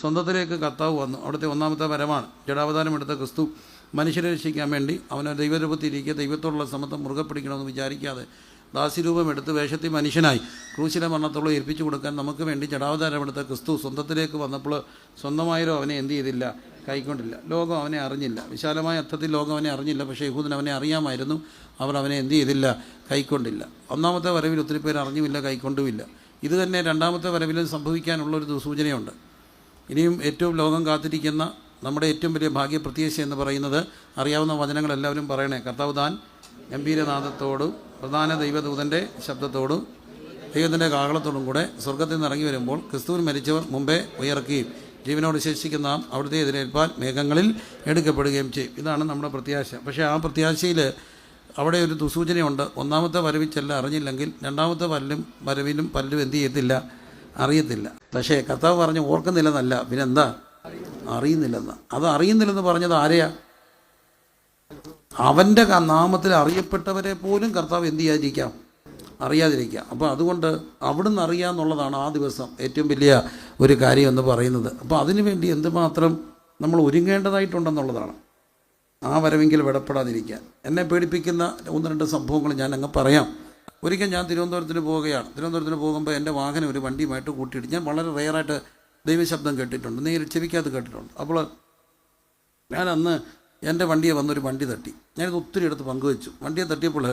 സ്വന്തത്തിലേക്ക് കർത്താവ് വന്നു. അവിടുത്തെ ഒന്നാമത്തെ വരമാണ് ജഡാവതാരം എടുത്ത ക്രിസ്തു മനുഷ്യരെ രക്ഷിക്കാൻ വേണ്ടി അവനെ ദൈവരൂപത്തിരിക്കുക ദൈവത്തോടുള്ള സമത്വം മുറുകെ പിടിക്കണമെന്ന് വിചാരിക്കാതെ ദാസ്യരൂപം എടുത്ത് വേഷത്തിൽ മനുഷ്യനായി ക്രൂശിലെ മരണത്തോളം ഏൽപ്പിച്ചു കൊടുക്കാൻ നമുക്ക് വേണ്ടി ജഡാവതാരം എടുത്ത ക്രിസ്തു സ്വന്തത്തിലേക്ക് വന്നപ്പോൾ സ്വന്തമായാലും അവനെ എന്ത് ചെയ്തില്ല കൈക്കൊണ്ടില്ല. ലോകം അവനെ അറിഞ്ഞില്ല. വിശാലമായ അർത്ഥത്തിൽ ലോകം അവനെ അറിഞ്ഞില്ല പക്ഷേ യഹൂദൻ അവനെ അറിയാമായിരുന്നു. അവർ അവനെ എന്ത് ചെയ്തില്ല കൈക്കൊണ്ടില്ല. ഒന്നാമത്തെ വരവിൽ ഒത്തിരി പേര് അറിഞ്ഞുമില്ല കൈക്കൊണ്ടുമില്ല. ഇത് തന്നെ രണ്ടാമത്തെ വരവിലും സംഭവിക്കാനുള്ളൊരു സൂചനയുണ്ട് ഇനിയും ഏറ്റവും ലോകം കാത്തിരിക്കുന്ന നമ്മുടെ ഏറ്റവും വലിയ ഭാഗ്യ പ്രത്യാശ എന്ന് പറയുന്നത് അറിയാവുന്ന വചനങ്ങൾ എല്ലാവരും പറയണേ. കർത്താവ് താൻ ഗംഭീരനാഥത്തോടും പ്രധാന ദൈവദൂതന്റെ ശബ്ദത്തോടും ദൈവത്തിന്റെ കാകളത്തോടും കൂടെ സ്വർഗത്തിൽ നിന്ന് ഇറങ്ങി വരുമ്പോൾ ക്രിസ്തുവിൽ മരിച്ചവർ മുമ്പേ ഉയർക്കുകയും ജീവനോട് ശേഷിക്കുന്ന നാം അവിടുത്തെ എതിരേൽപ്പാൻ മേഘങ്ങളിൽ എടുക്കപ്പെടുകയും ചെയ്യും. ഇതാണ് നമ്മുടെ പ്രത്യാശ. പക്ഷേ ആ പ്രത്യാശയിൽ അവിടെ ഒരു ദുസൂചനയുണ്ട്. ഒന്നാമത്തെ വരവിച്ചല്ല അറിഞ്ഞില്ലെങ്കിൽ രണ്ടാമത്തെ വരലും വരവിലും പല്ലും എന്ത് ചെയ്യത്തില്ല. അറിയത്തില്ല. പക്ഷേ കർത്താവ് പറഞ്ഞ് ഓർക്കുന്നില്ലെന്നല്ല. പിന്നെന്താ? അറിയുന്നില്ലെന്ന്. അത് അറിയുന്നില്ലെന്ന് പറഞ്ഞത് ആരെയാ? അവന്റെ നാമത്തിൽ അറിയപ്പെട്ടവരെ പോലും കർത്താവ് എന്ത് ചെയ്യാതിരിക്കാം? അറിയാതിരിക്കാം. അപ്പോൾ അതുകൊണ്ട് അവിടുന്ന് അറിയാമെന്നുള്ളതാണ് ആ ദിവസം ഏറ്റവും വലിയ ഒരു കാര്യം എന്ന് പറയുന്നത്. അപ്പോൾ അതിനുവേണ്ടി എന്തുമാത്രം നമ്മൾ ഒരുങ്ങേണ്ടതായിട്ടുണ്ടെന്നുള്ളതാണ്. ആ വരവെങ്കിൽ വിടപ്പെടാതിരിക്കാൻ എന്നെ പേടിപ്പിക്കുന്ന ഒന്ന് രണ്ട് സംഭവങ്ങൾ ഞാൻ അങ്ങ് പറയാം. ഒരിക്കൽ ഞാൻ തിരുവനന്തപുരത്തിന് പോവുകയാണ്. തിരുവനന്തപുരത്തിന് പോകുമ്പോൾ എന്റെ വാഹനം ഒരു വണ്ടിയുമായിട്ട് കൂട്ടിയിട്ട് ഞാൻ വളരെ റെയറായിട്ട് ദൈവശബ്ദം കേട്ടിട്ടുണ്ട്. നേരിൽ ചെവിക്കകത്ത് കേട്ടിട്ടുണ്ട്. അപ്പോൾ ഞാൻ അന്ന് എന്റെ വണ്ടിയെ വന്നൊരു വണ്ടി തട്ടി. ഞാനിത് ഒത്തിരി എടുത്ത് പങ്കുവെച്ചു. വണ്ടിയെ തട്ടിയപ്പോൾ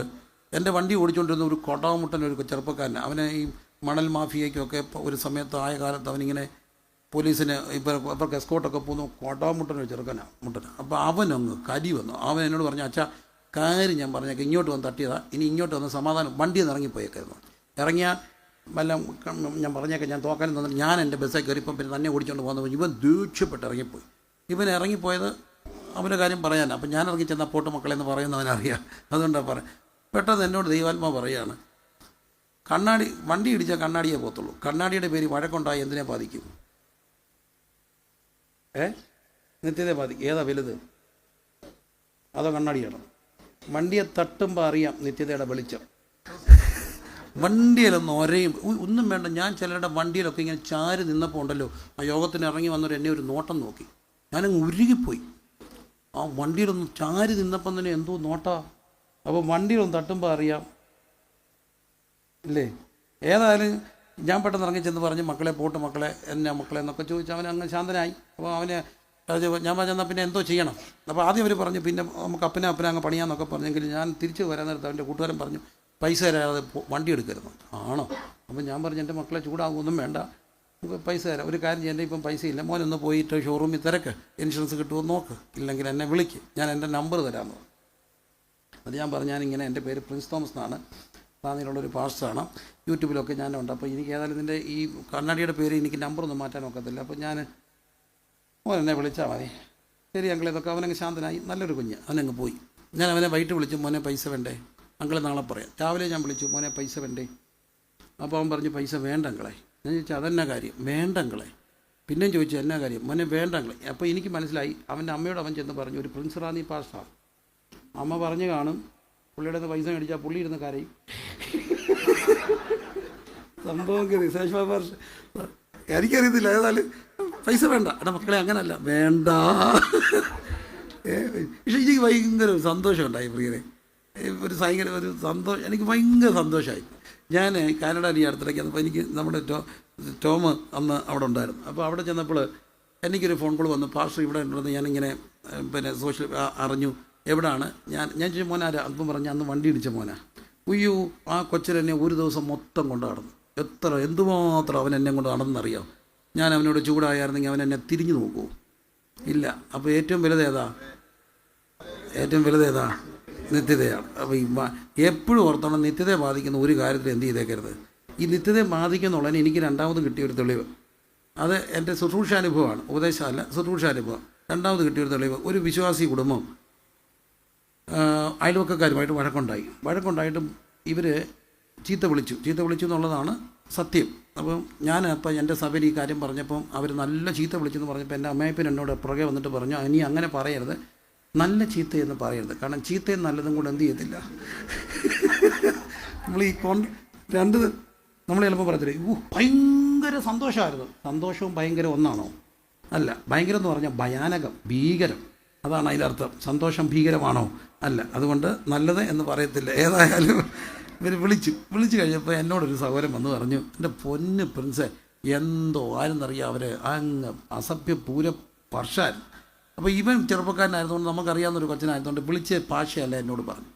എന്റെ വണ്ടി ഓടിച്ചുകൊണ്ടിരുന്ന ഒരു കൊടാമുട്ടൻ ഒരു ചെറുപ്പക്കാരൻ അവനെ ഈ മണൽ മാഫിയയ്ക്കൊക്കെ ഒരു സമയത്ത് ആയ കാലത്ത് അവനിങ്ങനെ പോലീസിന് ഇപ്പോൾ ഇവർക്ക് എസ്കോട്ടൊക്കെ പോകുന്നു കൊടാമുട്ടൻ ഒരു ചെറുക്കനാണ് മുട്ടന. അപ്പോൾ അവനങ്ങ് കരി വന്നു. അവൻ എന്നോട് പറഞ്ഞു അച്ഛാ കാര്യം ഞാൻ പറഞ്ഞേക്കാം ഇങ്ങോട്ട് വന്ന് തട്ടിയതാ ഇനി ഇങ്ങോട്ട് വന്ന് സമാധാനം വണ്ടിയിൽ നിന്ന് ഇറങ്ങിപ്പോയേക്കായിരുന്നു. ഇറങ്ങിയാൽ വല്ല ഞാൻ പറഞ്ഞേക്കാം ഞാൻ തോക്കാനും തന്നിട്ട് ഞാൻ എന്റെ ബസ്സേ കയറിപ്പം പിന്നെ തന്നെ ഓടിച്ചുകൊണ്ട് പോകുന്നത് ഇവൻ ദൂക്ഷ്യപ്പെട്ട് ഇറങ്ങിപ്പോയി. ഇവൻ ഇറങ്ങിപ്പോയത് അവന്റെ കാര്യം പറയാനാണ് അപ്പം ഞാൻ ഇറങ്ങി ചെന്ന പോട്ട് മക്കളെ എന്ന് പറയുന്നവനറിയാം അതുകൊണ്ടാണ് പറയാം പെട്ടെന്ന് എന്നോട് ദൈവാത്മാ പറയുകയാണ് കണ്ണാടി വണ്ടി ഇടിച്ചാൽ കണ്ണാടിയേ പോത്തുള്ളൂ കണ്ണാടിയുടെ പേര് വഴക്കുണ്ടായി എന്തിനെ ബാധിക്കും? ഏ? നിത്യതെ ബാധിക്കും. ഏതാ വലുത്? അതോ കണ്ണാടിയാണോ? വണ്ടിയെ തട്ടുമ്പോൾ അറിയാം നിത്യതയുടെ വെളിച്ചം. വണ്ടിയിലൊന്ന് ഒരയും ഒന്നും വേണ്ട. ഞാൻ ചിലരുടെ വണ്ടിയിലൊക്കെ ഇങ്ങനെ ചാരി നിന്നപ്പോൾ ഉണ്ടല്ലോ ആ യോഗത്തിന് ഇറങ്ങി വന്നവർ എന്നെ ഒരു നോട്ടം നോക്കി. ഞാനങ്ങ് ഉരുകിപ്പോയി. ആ വണ്ടിയിലൊന്ന് ചാരി നിന്നപ്പം തന്നെ എന്തോ നോട്ടാ. അപ്പോൾ വണ്ടിയിലൊന്ന് തട്ടുമ്പോൾ അറിയാം. ഇല്ലേ? ഏതായാലും ഞാൻ പെട്ടെന്ന് ഇറങ്ങി ചെന്ന് പറഞ്ഞ് മക്കളെ പോട്ട് മക്കളെ എന്നാ മക്കളെ എന്നൊക്കെ ചോദിച്ചു അവൻ അങ്ങ് ശാന്തനായി. അപ്പോൾ അവന് അത് ഞാൻ പറഞ്ഞാൽ പിന്നെ എന്തോ ചെയ്യണം. അപ്പോൾ ആദ്യം അവർ പറഞ്ഞു പിന്നെ നമുക്ക് അപ്പനെ അപ്പനെ അങ്ങ് പണിയാന്നൊക്കെ പറഞ്ഞെങ്കിൽ ഞാൻ തിരിച്ച് വരാൻ നേരത്ത് അവന്റെ കൂട്ടുകാരൻ പറഞ്ഞു പൈസ തരാതെ വണ്ടി എടുക്കരുത് ആണോ? അപ്പം ഞാൻ പറഞ്ഞു എന്റെ മക്കളെ ചൂടാകുമൊന്നും വേണ്ട. നമുക്ക് പൈസ തരാം. ഒരു കാര്യം എന്റെ ഇപ്പം പൈസ ഇല്ല. മോനൊന്ന് പോയിട്ട് ഷോറൂമിൽ തിരക്ക്. ഇൻഷുറൻസ് കിട്ടുമോ നോക്ക്. ഇല്ലെങ്കിൽ എന്നെ വിളിക്ക്. ഞാൻ എന്റെ നമ്പർ തരാമെന്ന് അത് ഞാൻ പറഞ്ഞു ഞാനിങ്ങനെ എന്റെ പേര് പ്രിൻസ് തോമസ് എന്നാണ്. ഒരു പാസ്റ്ററാണ് യൂട്യൂബിലൊക്കെ ഞാനുണ്ട് അപ്പോൾ എനിക്ക് ഏതായാലും ഇതിന്റെ ഈ കണ്ണാടിയുടെ പേര് എനിക്ക് നമ്പറൊന്നും മാറ്റാൻ ഒക്കത്തില്ല. അപ്പോൾ ഞാൻ മോൻ എന്നെ വിളിച്ചാൽ മതി. ശരി അങ്കിളെ ഇതൊക്കെ അവനങ്ങ് ശാന്തനായി. നല്ലൊരു കുഞ്ഞ്. അവനങ്ങ് പോയി. ഞാൻ അവനെ വൈകിട്ട് വിളിച്ചു. മോനെ പൈസ വേണ്ടേ? അങ്കിളെ നാളെ പറയാം. രാവിലെ ഞാൻ വിളിച്ചു. മോനെ പൈസ വേണ്ടേ? അപ്പോൾ അവൻ പറഞ്ഞു പൈസ വേണ്ട അങ്കളെ. ഞാൻ ചോദിച്ചു അതെന്നാ കാര്യം? വേണ്ട അങ്കളെ. പിന്നെയും ചോദിച്ചു എന്നാ കാര്യം? മോനെ വേണ്ട അങ്കളെ. അപ്പോൾ എനിക്ക് മനസ്സിലായി അവന്റെ അമ്മയോട് അവൻ ചെന്ന് പറഞ്ഞു ഒരു പ്രിൻസ് റാന്നി പാസ്റ്റാണ് അമ്മ പറഞ്ഞു കാണും. പുള്ളിയുടെ പൈസ മേടിച്ചാൽ പുള്ളി ഇരുന്ന് കരയും. സംഭവം കയറി ബാബർ എനിക്കറിയത്തില്ല. ഏതായാലും പൈസ വേണ്ട. എടാ മക്കളെ അങ്ങനല്ല. വേണ്ട. പക്ഷേ എനിക്ക് ഭയങ്കര സന്തോഷമുണ്ടായി പ്രിയരെ ഒരു ഭയങ്കര ഒരു സന്തോഷം എനിക്ക് ഭയങ്കര സന്തോഷമായി ഞാൻ കാനഡയിൽ ഈ അടുത്തിടയ്ക്ക് അപ്പോൾ എനിക്ക് നമ്മുടെ ടോ ടോമ് അന്ന് അവിടെ ഉണ്ടായിരുന്നു. അപ്പോൾ അവിടെ ചെന്നപ്പോൾ എനിക്കൊരു ഫോൺ കോൾ വന്നു. പാസ്റ്റർ ഇവിടെ ഉണ്ടെന്ന് ഞാനിങ്ങനെ പിന്നെ സോഷ്യൽ അറിഞ്ഞു. എവിടാണ്? ഞാൻ ഞാൻ ചോദിച്ചു മോനാ അല്പം പറഞ്ഞു അന്ന് വണ്ടി ഇടിച്ച മോനാ. ഉയ്യോ ആ കൊച്ചിലെന്നെ ഒരു ദിവസം മൊത്തം കൊണ്ട് നടന്നു. എത്ര എന്തുമാത്രം അവൻ എന്നെ കൊണ്ട് നടന്നറിയാം? ഞാൻ അവനോട് ചൂടായിരുന്നെങ്കിൽ അവൻ എന്നെ തിരിഞ്ഞു നോക്കൂ. ഇല്ല. അപ്പോൾ ഏറ്റവും വലുത് ഏതാ? ഏറ്റവും വലുത് ഏതാ? നിത്യതയാണ് അപ്പോൾ ഈ എപ്പോഴും ഓർത്തോണം നിത്യതയെ ബാധിക്കുന്ന ഒരു കാര്യത്തിൽ എന്ത് ചെയ്തേക്കരുത്. ഈ നിത്യതയെ ബാധിക്കുന്നുള്ളതിന് എനിക്ക് രണ്ടാമത് കിട്ടിയ ഒരു തെളിവ്. അത് എന്റെ ശുശ്രൂഷാനുഭവമാണ് ഉപദേശമല്ല ശുശ്രൂഷാനുഭവം രണ്ടാമത് കിട്ടിയ ഒരു തെളിവ്. ഒരു വിശ്വാസി കുടുംബം അയൽവക്കക്കാരുമായിട്ട് വഴക്കുണ്ടായി. വഴക്കുണ്ടായിട്ടും ഇവർ ചീത്ത വിളിച്ചു. ചീത്ത വിളിച്ചു എന്നുള്ളതാണ് സത്യം. അപ്പം ഞാൻ അപ്പം എന്റെ സഭയിൽ ഈ കാര്യം പറഞ്ഞപ്പം അവർ നല്ല ചീത്ത വിളിച്ചെന്ന് പറഞ്ഞപ്പോൾ എന്റെ അമ്മയപ്പൻ എന്നോട് പുറകെ വന്നിട്ട് പറഞ്ഞു ഇനി അങ്ങനെ പറയരുത്. നല്ല ചീത്തയെന്ന് പറയരുത്. കാരണം ചീത്തയും നല്ലതും കൂടെ എന്ത് ചെയ്യത്തില്ല. നമ്മൾ ഈ കോൺ രണ്ട് നമ്മൾ ചിലപ്പോൾ പറയത്തില്ല ഊ ഭയങ്കര സന്തോഷമായിരുന്നു സന്തോഷവും ഭയങ്കര ഒന്നാണോ? അല്ല ഭയങ്കരം എന്ന് പറഞ്ഞാൽ ഭയാനകം ഭീകരം. അതാണ് അതിന്റെ അർത്ഥം സന്തോഷം ഭീകരമാണോ? അല്ല അതുകൊണ്ട് നല്ലത് എന്ന് പറയത്തില്ല. ഏതായാലും ഇവർ വിളിച്ചു. വിളിച്ചു കഴിഞ്ഞപ്പോൾ എന്നോടൊരു സഹോദരൻ വന്ന് പറഞ്ഞു എന്റെ പൊന്ന് പ്രിൻസെ എന്തോ ആരെന്നറിയാം അവർ അങ്ങ് അസഭ്യ പൂര പർഷാൻ അപ്പോൾ ഇവൻ ചെറുപ്പക്കാരനായതുകൊണ്ട് നമുക്കറിയാവുന്നൊരു കൊച്ചനായതുകൊണ്ട് വിളിച്ച ഭാഷയല്ല എന്നോട് പറഞ്ഞു.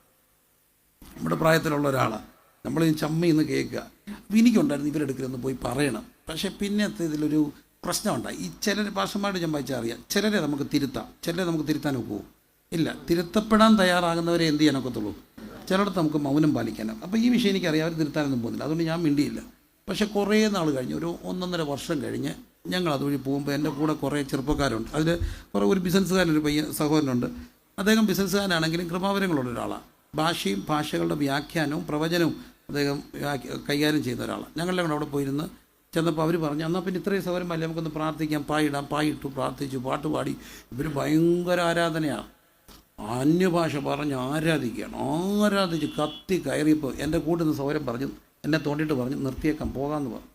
നമ്മുടെ പ്രായത്തിലുള്ള ഒരാളാണ് നമ്മൾ ചമ്മ ഇന്ന് കേൾക്കുക. അപ്പോൾ എനിക്കുണ്ടായിരുന്നു ഇവരെടുക്കലൊന്ന് പോയി പറയണം. പക്ഷേ പിന്നത്തെ ഇതിലൊരു പ്രശ്നമുണ്ടായി. ഈ ചിലർ ഭാഷമായിട്ട് ഞാൻ വായിച്ചാൽ അറിയാം. ചിലരെ നമുക്ക് തിരുത്താം. ചിലരെ നമുക്ക് തിരുത്താൻ ഒക്കുമോ ഇല്ല തിരുത്തപ്പെടാൻ തയ്യാറാകുന്നവരെ എന്ത് ചെയ്യാനൊക്കത്തുള്ളൂ ചിലയിടത്ത് നമുക്ക് മൗനം പാലിക്കാനാണ് അപ്പോൾ ഈ വിഷയം എനിക്കറിയാം അവർ തിരുത്താനൊന്നും പോകുന്നില്ല. അതുകൊണ്ട് ഞാൻ മിണ്ടിയില്ല. പക്ഷേ കുറേ നാൾ കഴിഞ്ഞ് ഒരു ഒന്നൊന്നര വർഷം കഴിഞ്ഞ് ഞങ്ങൾ അതുവഴി പോകുമ്പോൾ എന്റെ കൂടെ കുറേ ചെറുപ്പക്കാരുണ്ട്. അതിൽ കുറേ ഒരു ബിസിനസ്സുകാരനൊരു പയ്യൻ സഹോദരനുണ്ട്. അദ്ദേഹം ബിസിനസ്സുകാരനാണെങ്കിലും കൃപാവരങ്ങളുള്ള ഒരാളാണ്. ഭാഷയും ഭാഷകളുടെ വ്യാഖ്യാനവും പ്രവചനവും അദ്ദേഹം കൈകാര്യം ചെയ്യുന്ന ഒരാളാണ്. ഞങ്ങളുടെ കൂടെ അവിടെ പോയിരുന്ന് ചെന്നപ്പോൾ അവർ പറഞ്ഞു എന്നാൽ പിന്നെ ഇത്രയും സൗകര്യം അല്ലേ നമുക്കൊന്ന് പ്രാർത്ഥിക്കാം. പായിടാം പായിട്ടു പ്രാർത്ഥിച്ചു പാട്ട് പാടി. ഇവർ ഭയങ്കര ആരാധനയാണ് അന്യഭാഷ പറഞ്ഞ് ആരാധിക്കുകയാണ്? ആരാധിച്ച് കത്തി കയറിയപ്പോൾ എന്റെ കൂടെ നിന്ന് സൗരം പറഞ്ഞു എന്നെ തോണ്ടിയിട്ട് പറഞ്ഞു നിർത്തിയേക്കാം പോകാമെന്ന് പറഞ്ഞു.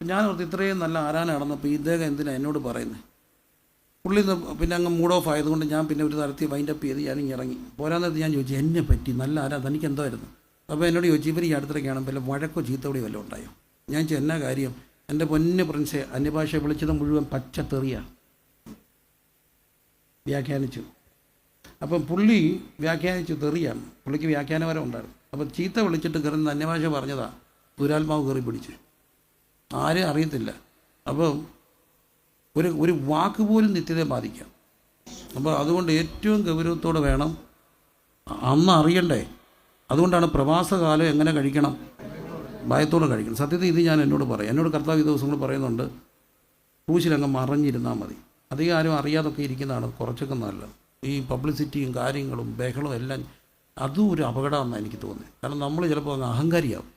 ഞാൻ ഓർത്ത് ഇത്രയും നല്ല ആരാധന നടന്നപ്പോൾ ഇദ്ദേഹം എന്തിനാണ് എന്നോട് പറയുന്നത് പുള്ളി പിന്നെ അങ്ങ് മൂഡ് ഓഫ് ആയതുകൊണ്ട് ഞാൻ പിന്നെ ഒരു തരത്തിൽ വൈൻഡപ്പ് ചെയ്ത് ഞാൻ ഇറങ്ങി. പോരാന്നേരത്ത് ഞാൻ ചോദിച്ചു എന്നെ പറ്റി നല്ല ആരാ? തനിക്ക് എന്തായിരുന്നു അപ്പോൾ എന്നോട് ചോദിച്ചു ഇവർ ഈ അടുത്തിടയ്ക്കാണ് വല്ല വഴക്കോ ചീത്തവിളി വല്ലതും ഉണ്ടായോ? ഞാൻ ചോദിച്ചു എന്നാ കാര്യം? എന്റെ പൊന്ന് പ്രിൻസെ അന്യഭാഷയെ വിളിച്ചത് മുഴുവൻ പച്ച തെറിയാണ് വ്യാഖ്യാനിച്ചു. അപ്പം പുള്ളി വ്യാഖ്യാനിച്ചു തെറിയാണ്. പുള്ളിക്ക് വ്യാഖ്യാനപരം ഉണ്ടായിരുന്നു അപ്പം ചീത്ത വിളിച്ചിട്ട് കയറുന്ന അന്യഭാഷ പറഞ്ഞതാ ദുരാത്മാവ് കയറി പിടിച്ചു. ആരും അറിയത്തില്ല. അപ്പം ഒരു ഒരു വാക്ക് പോലും നിത്യതയെ ബാധിക്കാം. അപ്പോൾ അതുകൊണ്ട് ഏറ്റവും ഗൗരവത്തോടെ വേണം അന്ന് അറിയണ്ടേ അതുകൊണ്ടാണ് പ്രവാസകാലം എങ്ങനെ കഴിക്കണം ഭയത്തോടെ കഴിക്കണം. സത്യത്തിൽ ഇത് ഞാൻ എന്നോട് പറയും. എന്നോട് കർത്താവ് ഈ ദിവസങ്ങൾ പറയുന്നുണ്ട് ക്രൂശിലങ്ങ് മറഞ്ഞിരുന്നാൽ മതി. അധികം ആരും അറിയാതൊക്കെ ഇരിക്കുന്നതാണ് കുറച്ചൊക്കെ നല്ലത്. ഈ പബ്ലിസിറ്റിയും കാര്യങ്ങളും ബഹളവും എല്ലാം അതും ഒരു അപകടമാണെന്നാണ് എനിക്ക് തോന്നുന്നത്. കാരണം നമ്മൾ ചിലപ്പോൾ അങ്ങ് അഹങ്കാരിയാവും.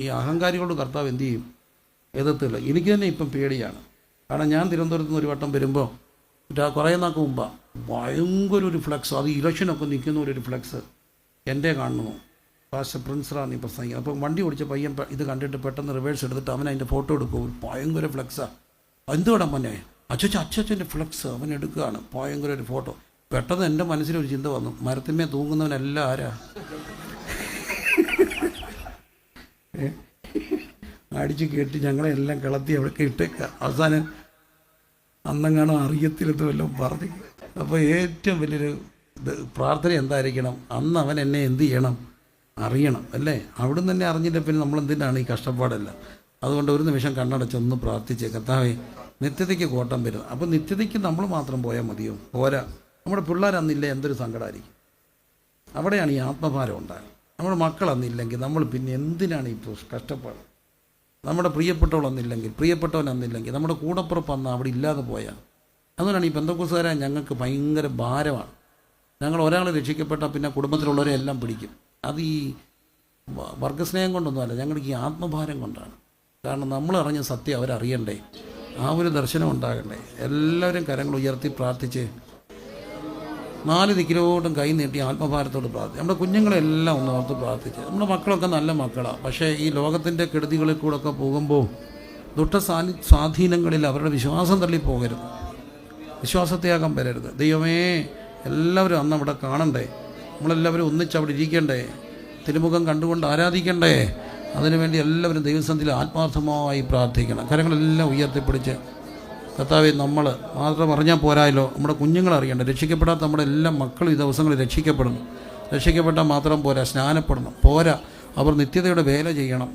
ഈ അഹങ്കാരികളോട് കർത്താവ് എന്തു ചെയ്യും? എതിർത്തില്ല. എനിക്ക് തന്നെ ഇപ്പം പേടിയാണ്. കാരണം ഞാൻ തിരുവനന്തപുരത്ത് നിന്ന് ഒരു വട്ടം വരുമ്പോൾ കുറേ നാൾക്ക് മുമ്പാണ് ഭയങ്കര ഒരു ഫ്ലെക്സ് അത് ഇലക്ഷനൊക്കെ നിൽക്കുന്ന ഒരു ഫ്ലെക്സ് എന്റെ കാണുന്നു. പാസ്റ്റർ പ്രിൻസറാണ് ഈ പ്രസംഗിക്കുന്നത്. അപ്പം വണ്ടി ഓടിച്ച പയ്യൻ ഇത് കണ്ടിട്ട് പെട്ടെന്ന് റിവേഴ്സ് എടുത്തിട്ട് അവൻ അതിന്റെ ഫോട്ടോ എടുക്കും. ഭയങ്കര ഫ്ലെക്സാണ് എന്തുവിടാൻ മന്നെ അച്ഛച്ച അച്ഛച്ചന്റെ ഫ്ലെക്സ് അവൻ എടുക്കുകയാണ്. ഭയങ്കര ഒരു ഫോട്ടോ പെട്ടെന്ന് എന്റെ മനസ്സിലൊരു ചിന്ത വന്നു. മരത്തിന്മേ തൂങ്ങുന്നവനെല്ലാം ആരാ? അടിച്ച് ഞങ്ങളെ എല്ലാം കിളത്തി അവിടെ ഇട്ടേക്ക. അവസാനം അന്നങ്ങാണോ അറിയത്തില്ലെന്ന് വല്ലതും പറഞ്ഞു. അപ്പോൾ ഏറ്റവും വലിയൊരു ഇത് പ്രാർത്ഥന എന്തായിരിക്കണം? അന്ന് അവൻ എന്നെ എന്ത് ചെയ്യണം? അറിയണം അല്ലേ? അവിടുന്ന് തന്നെ അറിഞ്ഞില്ല പിന്നെ നമ്മൾ എന്തിനാണ് ഈ കഷ്ടപ്പാടെല്ലാം? അതുകൊണ്ട് ഒരു നിമിഷം കണ്ണടച്ചൊന്ന് പ്രാർത്ഥിച്ച്. കർത്താവേ നിത്യതയ്ക്ക് കോട്ടം വരുന്നത് അപ്പോൾ നിത്യതയ്ക്ക് നമ്മൾ മാത്രം പോയാൽ മതിയോ? പോരാ. നമ്മുടെ പിള്ളേർ അന്നില്ല എന്തൊരു സങ്കടമായിരിക്കും അവിടെയാണ് ഈ ആത്മഭാരം ഉണ്ടാകുന്നത് നമ്മുടെ മക്കളന്നില്ലെങ്കിൽ നമ്മൾ പിന്നെ എന്തിനാണ് ഈ കഷ്ടപ്പാട്? നമ്മുടെ പ്രിയപ്പെട്ടവളന്നില്ലെങ്കിൽ പ്രിയപ്പെട്ടവൻ അന്നില്ലെങ്കിൽ നമ്മുടെ കൂടപ്പുറപ്പ് അന്ന് അവിടെ ഇല്ലാതെ പോയാൽ അതുകൊണ്ടാണ് ഈ ബന്ധക്കുസുകാരായ ഞങ്ങൾക്ക് ഭയങ്കര ഭാരമാണ്. ഞങ്ങൾ ഒരാൾ രക്ഷിക്കപ്പെട്ടാൽ പിന്നെ കുടുംബത്തിലുള്ളവരെ എല്ലാം പിടിക്കും. അത് ഈ വർഗസ്നേഹം കൊണ്ടൊന്നുമല്ല ഞങ്ങൾക്ക് ഈ ആത്മഭാരം കൊണ്ടാണ്. കാരണം നമ്മൾ അറിഞ്ഞ സത്യം അവരറിയണ്ടേ? ആ ഒരു ദർശനം ഉണ്ടാകണ്ടേ? എല്ലാവരും കരങ്ങൾ ഉയർത്തി പ്രാർത്ഥിച്ച് നാല് ദിക്കിലോട്ടും കൈ നീട്ടി ആത്മഭാരത്തോട് പ്രാർത്ഥിച്ചു. നമ്മുടെ കുഞ്ഞുങ്ങളെല്ലാം ഒന്ന് ഓർത്ത് പ്രാർത്ഥിച്ചു. നമ്മുടെ മക്കളൊക്കെ നല്ല മക്കളാണ് പക്ഷേ ഈ ലോകത്തിന്റെ കെടുതികളിൽ കൂടെ ഒക്കെ പോകുമ്പോൾ സാനി സ്വാധീനങ്ങളിൽ അവരുടെ വിശ്വാസം തള്ളി പോകരുത്. വിശ്വാസത്യാഗം വരരുത്. ദൈവമേ എല്ലാവരും അന്ന് അവിടെ കാണണ്ടേ? നമ്മളെല്ലാവരും ഒന്നിച്ച് അവിടെ ഇരിക്കണ്ടേ? തിരുമുഖം കണ്ടുകൊണ്ട് ആരാധിക്കണ്ടേ? അതിനുവേണ്ടി എല്ലാവരും ദൈവസന്ധിയിൽ ആത്മാർത്ഥമായി പ്രാർത്ഥിക്കണം. കരങ്ങളെല്ലാം ഉയർത്തിപ്പിടിച്ച് കർത്താവെ നമ്മൾ മാത്രം അറിഞ്ഞാൽ പോരായല്ലോ. നമ്മുടെ കുഞ്ഞുങ്ങൾ അറിയണ്ട. രക്ഷിക്കപ്പെടാത്ത നമ്മുടെ എല്ലാ മക്കളും ഈ ദിവസങ്ങളിൽ രക്ഷിക്കപ്പെടണം രക്ഷിക്കപ്പെട്ടാൽ മാത്രം പോരാ സ്നാനപ്പെടണം. പോരാ. അവർ നിത്യതയുടെ വേല ചെയ്യണം.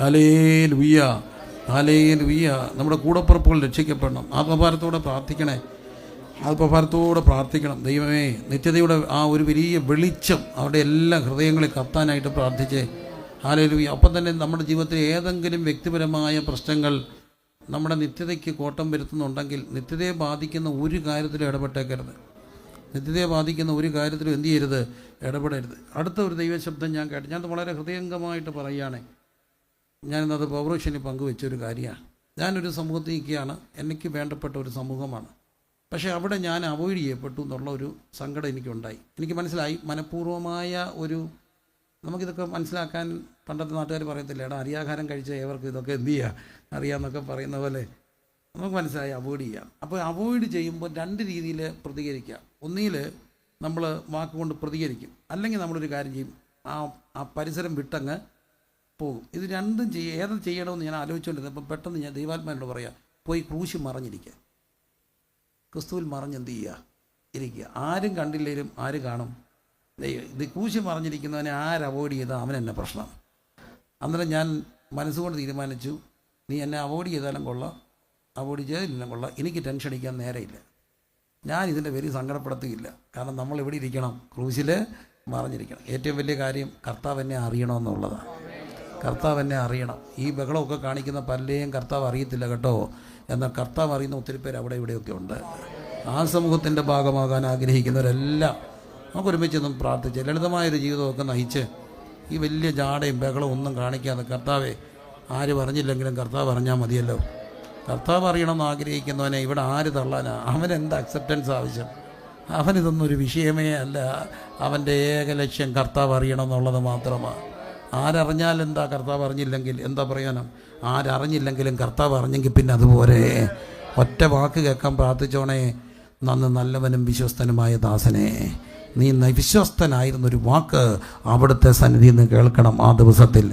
ഹലേ ലുയ്യ ഹലേ ലുയ്യ നമ്മുടെ കൂടപ്പുറപ്പുകൾ രക്ഷിക്കപ്പെടണം. ആത്മഭാരത്തോടെ പ്രാർത്ഥിക്കണേ. ആത്മഭാരത്തോടെ പ്രാർത്ഥിക്കണം. ദൈവമേ നിത്യതയുടെ ആ ഒരു വലിയ വെളിച്ചം അവരുടെ എല്ലാ ഹൃദയങ്ങളിൽ കത്താനായിട്ട് പ്രാർത്ഥിച്ചേ. ഹാലേ ലുയ്യ അപ്പം തന്നെ നമ്മുടെ ജീവിതത്തിൽ ഏതെങ്കിലും വ്യക്തിപരമായ പ്രശ്നങ്ങൾ നമ്മുടെ നിത്യതയ്ക്ക് കോട്ടം വരുത്തുന്നുണ്ടെങ്കിൽ നിത്യതയെ ബാധിക്കുന്ന ഒരു കാര്യത്തിലും ഇടപെട്ടേക്കരുത്. നിത്യതയെ ബാധിക്കുന്ന ഒരു കാര്യത്തിലും എന്ത് ചെയ്യരുത്? ഇടപെടരുത്. അടുത്ത ഒരു ദൈവശബ്ദം ഞാൻ കേട്ടു. ഞാനത് വളരെ ഹൃദയംഗമായിട്ട് പറയുകയാണേ. ഞാനിന്നത് പൗരോഷനി പങ്കുവെച്ച ഒരു കാര്യമാണ്. ഞാനൊരു സമൂഹത്തിൽ നിൽക്കുകയാണ് എനിക്ക് വേണ്ടപ്പെട്ട ഒരു സമൂഹമാണ്. പക്ഷേ അവിടെ ഞാൻ അവോയ്ഡ് ചെയ്യപ്പെട്ടു എന്നുള്ള ഒരു സങ്കടം എനിക്കുണ്ടായി. എനിക്ക് മനസ്സിലായി മനഃപൂർവമായ ഒരു നമുക്കിതൊക്കെ മനസ്സിലാക്കാൻ പണ്ടത്തെ നാട്ടുകാർ പറയത്തില്ല എടാ അരിയാഹാരം കഴിച്ച ഏവർക്കും ഇതൊക്കെ എന്ത് ചെയ്യുക അറിയാമെന്നൊക്കെ പറയുന്ന പോലെ നമുക്ക് മനസ്സിലായി അവോയ്ഡ് ചെയ്യാം. അപ്പോൾ അവോയ്ഡ് ചെയ്യുമ്പോൾ രണ്ട് രീതിയിൽ പ്രതികരിക്കാം. ഒന്നിൽ നമ്മൾ വാക്കുകൊണ്ട് പ്രതികരിക്കും. അല്ലെങ്കിൽ നമ്മളൊരു കാര്യം ചെയ്യും ആ ആ പരിസരം വിട്ടങ്ങ് പോകും. ഇത് രണ്ടും ചെയ്യ ഏത് ചെയ്യണമെന്ന് ഞാൻ ആലോചിച്ചുകൊണ്ടിരുന്നത് അപ്പം പെട്ടെന്ന് ഞാൻ ദൈവാത്മാനോട് പറയാം പോയി ക്രൂശി മറഞ്ഞിരിക്കുക ക്രിസ്തുവിൽ മറഞ്ഞ് എന്ത് ചെയ്യുക ഇരിക്കുക ആരും കണ്ടില്ലെങ്കിലും ആര് കാണും? ഇത് കൂശി മറഞ്ഞിരിക്കുന്നവനെ ആര് അവോയ്ഡ് ചെയ്താൽ അവൻ എന്നെ പ്രശ്നം. അന്നേരം ഞാൻ മനസ്സുകൊണ്ട് തീരുമാനിച്ചു നീ എന്നെ അവോയ്ഡ് ചെയ്താലും കൊള്ളാം അവോയ്ഡ് ചെയ്തില്ലെങ്കിലും കൊള്ളാം എനിക്ക് ടെൻഷൻ അടിക്കാൻ നേരെയില്ല. ഞാൻ ഇതിന്റെ പേര് സങ്കടപ്പെടുത്തുകയില്ല. കാരണം നമ്മൾ എവിടെ ഇരിക്കണം? ക്രൂശിൽ മറിഞ്ഞിരിക്കണം. ഏറ്റവും വലിയ കാര്യം കർത്താവ് എന്നെ അറിയണമെന്നുള്ളതാണ്. കർത്താവ് എന്നെ അറിയണം. ഈ ബഹളമൊക്കെ കാണിക്കുന്ന പലരെയും കർത്താവ് അറിയത്തില്ല കേട്ടോ. എന്നാൽ കർത്താവ് അറിയുന്ന ഒത്തിരി പേര് അവിടെ ഇവിടെയൊക്കെ ഉണ്ട്. ആ സമൂഹത്തിന്റെ ഭാഗമാകാൻ ആഗ്രഹിക്കുന്നവരെല്ലാം നമുക്ക് ഒരുമിച്ച് നിന്നും പ്രാർത്ഥിച്ച് ലളിതമായൊരു ജീവിതമൊക്കെ നയിച്ച് ഈ വലിയ ജാടയും ബഹളവും ഒന്നും കാണിക്കാതെ കർത്താവെ ആര് പറഞ്ഞില്ലെങ്കിലും കർത്താവ് പറഞ്ഞാൽ മതിയല്ലോ. കർത്താവ് അറിയണമെന്ന് ആഗ്രഹിക്കുന്നവനെ ഇവിടെ ആര് തള്ളാനാ? അവനെന്ത് അക്സെപ്റ്റൻസ് ആവശ്യം? അവനിതൊന്നും ഒരു വിഷയമേ അല്ല. അവന്റെ ഏക ലക്ഷ്യം കർത്താവ് അറിയണം എന്നുള്ളത് മാത്രമാണ് ആരറിഞ്ഞാൽ എന്താ കർത്താവ് അറിഞ്ഞില്ലെങ്കിൽ? എന്താ പറയാനും ആരറിഞ്ഞില്ലെങ്കിലും കർത്താവ് അറിഞ്ഞെങ്കിൽ പിന്നെ അതുപോലെ. ഒറ്റ വാക്ക് കേൾക്കാൻ പ്രാർത്ഥിച്ചോണേ നന്ന് നല്ലവനും വിശ്വസ്തനുമായ ദാസനെ. നീ വിശ്വസ്തനായിരുന്നൊരു വാക്ക് അവിടുത്തെ സന്നിധിയിൽ നിന്ന് കേൾക്കണം ആ ദിവസത്തിൽ.